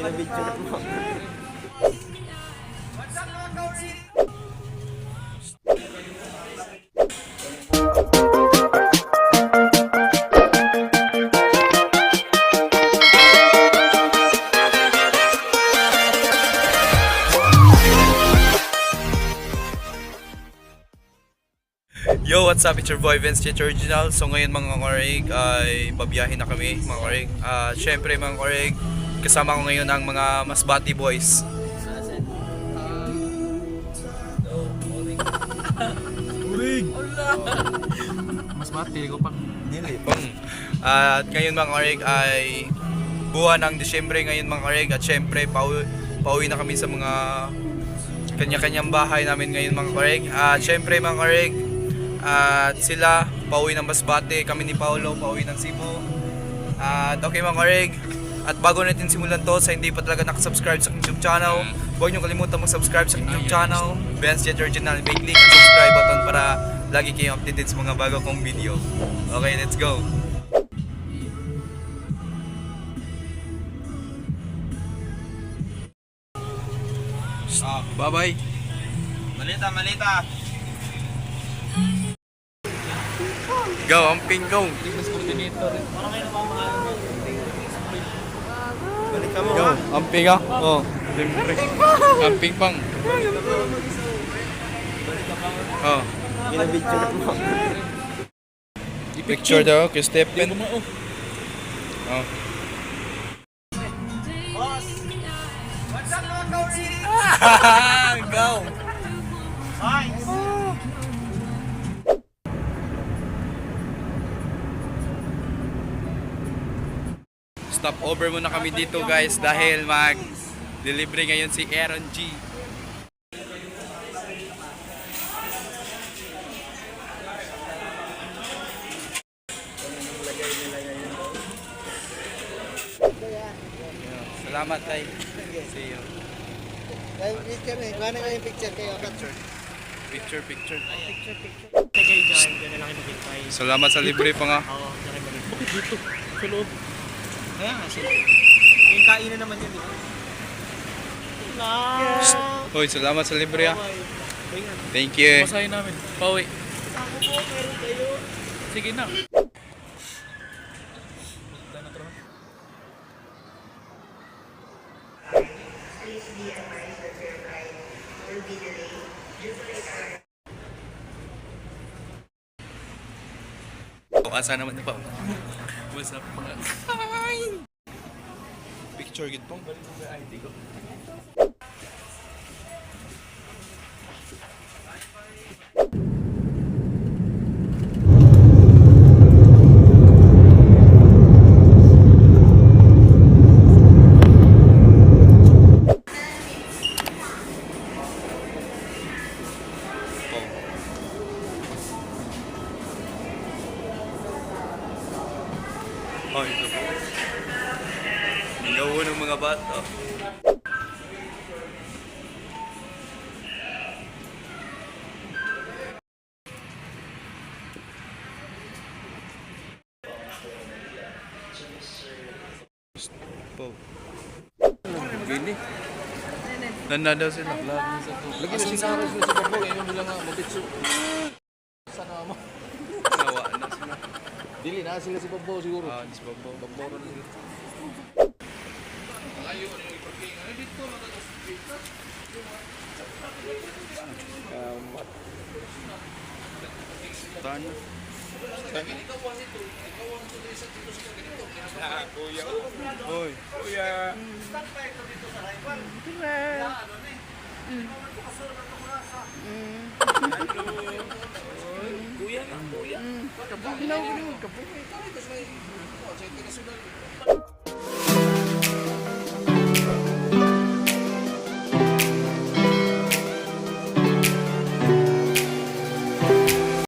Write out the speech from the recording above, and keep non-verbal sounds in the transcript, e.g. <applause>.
Ginabidyo mo. Yo, what's up? It's your boy Vince Chich Original. So ngayon mga korig ay babiyahin na kami mga korig. Ah, syempre mga korig, kasama ko ngayon ang mga Masbati boys. Mas mati ko pang Dili pang. At ngayon mga korig ay buwan ng Disyembre ngayon mga korig at syempre pauwi, pauwi na kami sa mga kanya-kanyang bahay namin ngayon mga korig. At syempre mga korig, at sila pauwi ng Masbate, kami ni Paolo pauwi ng Cebu. At okay mga korig, at bago natin simulan to, sa hindi pa talaga nakasubscribe sa YouTube channel, huwag niyo kalimutan mag-subscribe sa YouTube channel, Ben's Jet Original. May click ang subscribe button para lagi kayong updated sa mga bago kong video. Okay, let's go! Bye-bye! Malita, malita. Go, amping go! business coordinator. Balik ka mo Go, amping ah! Oh, siyempre. Amping pang! Oh, Ginabidyo mo. picture daw kay Stephen. Oh. Boss! What's up mga <laughs> go! Nice! Stop over muna kami dito guys dahil mag delivery ngayon si Aaron G. Salamat tay. See you. Picture eh. Kuha na yung picture kayo. Picture. Picture, picture. Na yung picture. Salamat sa libre pa nga. Oo, dyan kayo mag- Bakit dito? Sa loob. Kaya nga sila. Yung kainan naman yun, di ba? Na! Hoy, salamat sa libre ah. Thank you. Masahin namin. Pauwi. Ako po, meron kayo. Sige na. Oh, asa naman na pa. What's up mga? Picture gid pong. Oh, ito po. Gawo ng mga bata. Po. Gini. Nanda daw sila. Lagi na sinara sila sa babo. Ngayon nila nga mabitso. Sana mo. Dili na sila sa babo siguro. Ah, di ba po? Babo na sila. Tano. Hoy. Stop tayo dito sa Rayban. Ginawa ko naman kapo. Ikaw ay kasi may...